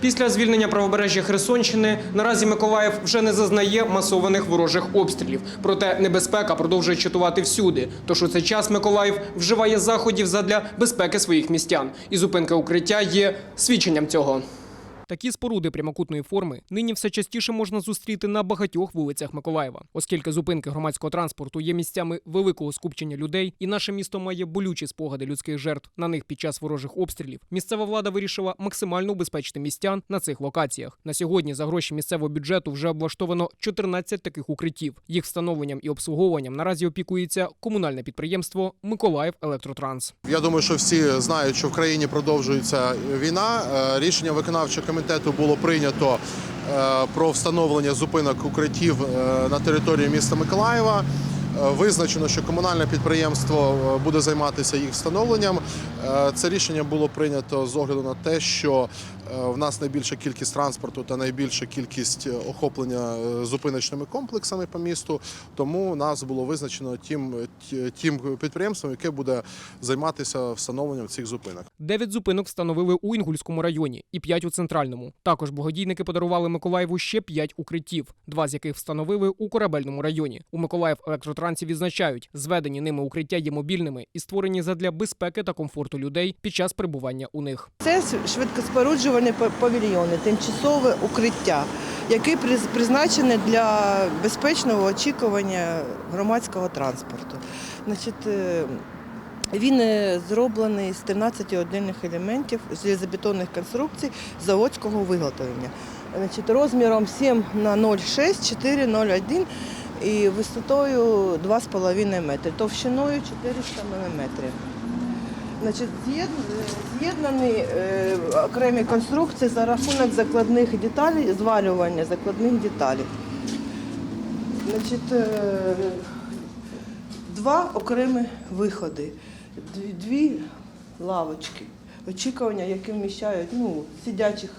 Після звільнення правобережжя Херсонщини наразі Миколаїв вже не зазнає масованих ворожих обстрілів. Проте небезпека продовжує чатувати всюди. Тож у цей час Миколаїв вживає заходів задля безпеки своїх містян. І зупинка укриття є свідченням цього. Такі споруди прямокутної форми нині все частіше можна зустріти на багатьох вулицях Миколаєва, оскільки зупинки громадського транспорту є місцями великого скупчення людей, і наше місто має болючі спогади людських жертв на них під час ворожих обстрілів. Місцева влада вирішила максимально убезпечити містян на цих локаціях. На сьогодні за гроші місцевого бюджету вже облаштовано 14 таких укриттів. Їх встановленням і обслуговуванням наразі опікується комунальне підприємство Миколаїв Електротранс. Я думаю, що всі знають, що в країні продовжується війна. Е, Рішення виконавчого комітету було прийнято е, про встановлення зупинок укриттів е, на території міста Миколаєва. Визначено, що комунальне підприємство е, буде займатися їх встановленням. Е, Це рішення було прийнято з огляду на те, що е, в нас найбільша кількість транспорту та найбільша кількість охоплення зупиночними комплексами по місту. Тому нас було визначено тим, тим підприємством, яке буде займатися встановленням цих зупинок. Дев'ять зупинок встановили у Інгульському районі і п'ять у центральному. Також благодійники подарували Миколаєву ще п'ять укриттів, два з яких встановили у корабельному районі. У Миколаїв електротрансі відзначають, зведені ними укриття є мобільними і створені задля безпеки та комфорту людей під час перебування у них. Це швидкоспоруджувані павільйони, тимчасове укриття, яке призначене для безпечного очікування громадського транспорту. Значить, е, він е, зроблений з 13 отдельних елементів залізобетонних конструкцій заводського виготовлення. Значить, розміром 7 на 0,6, 4, 0,1 і висотою 2,5 метри, товщиною 400 мм. З'єднані е, окремі конструкції за рахунок закладних деталей, звалювання закладних деталей. Значить, е, два окремі виходи, дві, дві лавочки, очікування, які вміщають ну, сидячих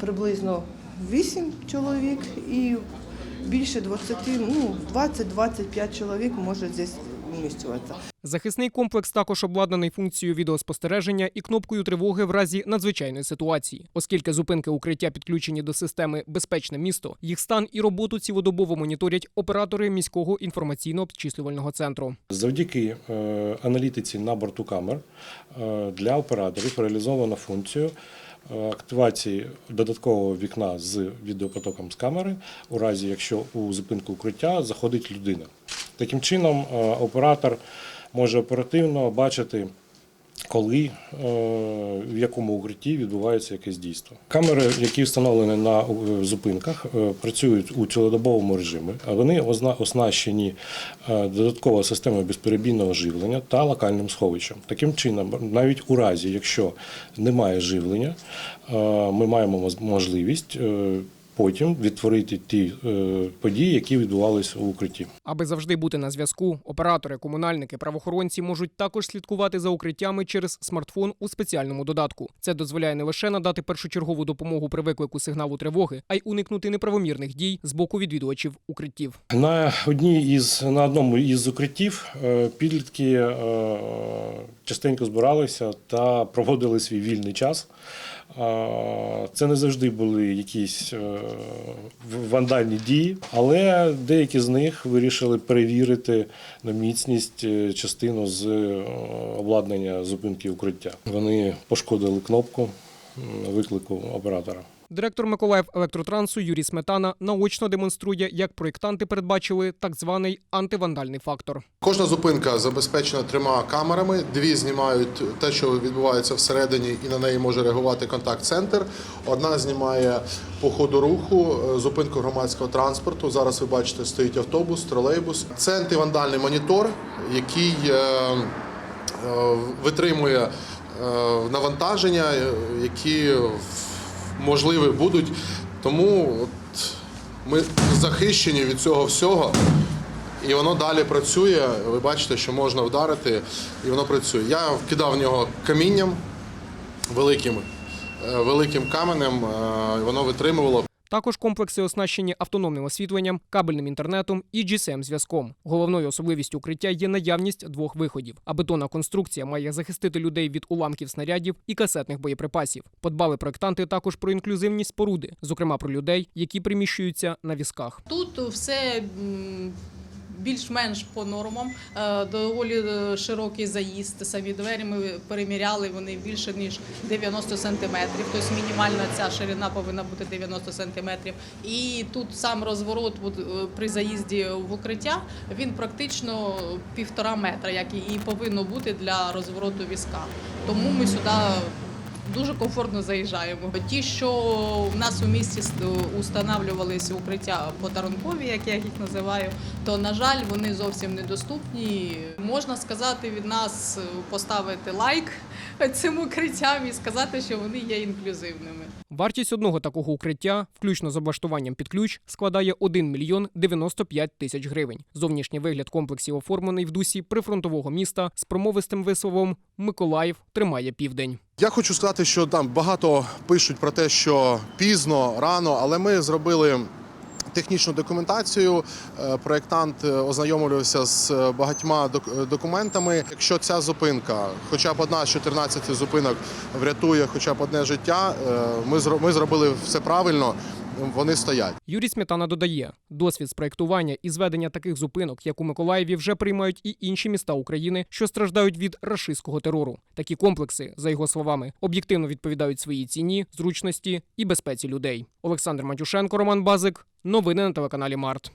приблизно 8 чоловік і більше 20, ну, 20-25 чоловік може здесь вміщуватися. Захисний комплекс також обладнаний функцією відеоспостереження і кнопкою тривоги в разі надзвичайної ситуації, оскільки зупинки укриття підключені до системи Безпечне місто, їх стан і роботу цілодобово моніторять оператори міського інформаційно-обчислювального центру. Завдяки е, аналітиці на борту камер е, для операторів реалізовано функцію е, активації додаткового вікна з відеопотоком з камери, у разі якщо у зупинку укриття заходить людина. Таким чином, е, оператор може оперативно бачити. Коли е, в якому укритті відбувається якесь дійство. Камери, які встановлені на е, зупинках, е, працюють у цілодобовому режимі. а Вони оснащені додатковою системою безперебійного живлення та локальним сховищем. Таким чином, навіть у разі, якщо немає живлення, ми маємо можливість потім відтворити ті е, події, які відбувалися у укритті. Аби завжди бути на зв'язку, оператори, комунальники, правоохоронці можуть також слідкувати за укриттями через смартфон у спеціальному додатку. Це дозволяє не лише надати першочергову допомогу при виклику сигналу тривоги, а й уникнути неправомірних дій з боку відвідувачів укриттів. На одній із на одному із укриттів е, підлітки е, частенько збиралися та проводили свій вільний час. Це не завжди були якісь в- вандальні дії, але деякі з них вирішили перевірити на міцність е, частину з е, обладнання зупинки укриття. Вони пошкодили кнопку виклику оператора. Директор Миколаїв електротрансу Юрій Сметана наочно демонструє, як проєктанти передбачили так званий антивандальний фактор. Кожна зупинка забезпечена трьома камерами. Дві знімають те, що відбувається всередині, і на неї може реагувати контакт-центр. Одна знімає по ходу руху е, зупинку громадського транспорту. Зараз ви бачите, стоїть автобус, тролейбус. Це антивандальний монітор, який е, е, витримує навантаження, які можливі будуть. Тому от ми захищені від цього всього. І воно далі працює. Ви бачите, що можна вдарити, і воно працює. Я вкидав в нього камінням великим, е, великим каменем, е, і воно витримувало. Також комплекси оснащені автономним освітленням, кабельним інтернетом і GSM-зв'язком. Головною особливістю укриття є наявність двох виходів. А бетонна конструкція має захистити людей від уламків снарядів і касетних боєприпасів. Подбали проектанти також про інклюзивність споруди, зокрема про людей, які приміщуються на візках. Тут все більш-менш по нормам, Е, доволі е, широкий заїзд. Самі двері ми переміряли, вони більше ніж 90 сантиметрів. Тобто мінімальна ця ширина повинна бути 90 сантиметрів. І тут сам розворот от, е, при заїзді в укриття він практично півтора метра, як і повинно бути для розвороту візка. Тому ми сюди дуже комфортно заїжджаємо. Ті, що в нас у місті установлювалися укриття подарункові, як я їх називаю, то на жаль, вони зовсім недоступні. Можна сказати від нас поставити лайк цим укриттям і сказати, що вони є інклюзивними. Вартість одного такого укриття, включно з облаштуванням під ключ, складає 1 мільйон 95 тисяч гривень. Зовнішній вигляд комплексів оформлений в дусі прифронтового міста з промовистим висловом Миколаїв тримає південь. Я хочу сказати, що там багато пишуть про те, що пізно, рано, але ми зробили. Технічну документацію Е, проєктант е, ознайомлювався з е, багатьма док- документами. Якщо ця зупинка, хоча б одна з 14 зупинок, врятує хоча б одне життя, ми зробили все правильно. Вони стоять. Юрій Сметана додає, досвід з проєктування і зведення таких зупинок, як у Миколаєві, вже приймають і інші міста України, що страждають від рашистського терору. Такі комплекси, за його словами, об'єктивно відповідають своїй ціні, зручності і безпеці людей. Олександр Матюшенко, Роман Базик. Новини на телеканалі Март.